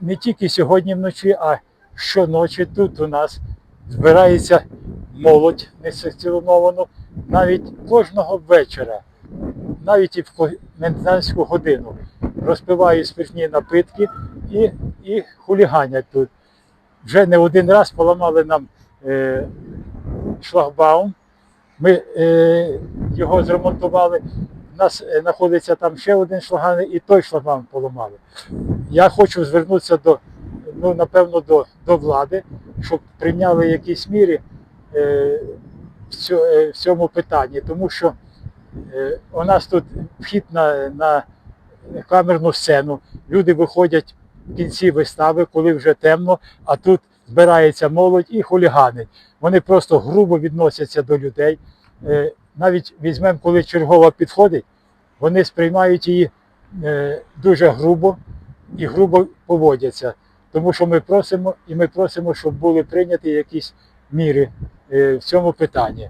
не тільки сьогодні вночі, а щоночі тут у нас збирається молодь несанкціоновано, навіть кожного вечора, навіть і в комендантську годину розпивають спиртні напитки і, і хуліганять тут. Вже не один раз поламали нам е, шлагбаум. Ми е, його зремонтували. Нас е, знаходиться там ще один шлагбаум, і той шлагбаум поламали. Я хочу звернутися до, ну, напевно, до, до влади, щоб прийняли якісь міри е, е, в цьому питанні, тому що е, у нас тут вхід на, на камерну сцену, люди виходять в кінці вистави, коли вже темно, а тут збирається молодь і хуліганить. Вони просто грубо відносяться до людей. Е, Навіть візьмемо, коли чергова підходить, вони сприймають її е, дуже грубо і грубо поводяться. Тому що ми просимо, і ми просимо, щоб були прийняті якісь міри е, в цьому питанні.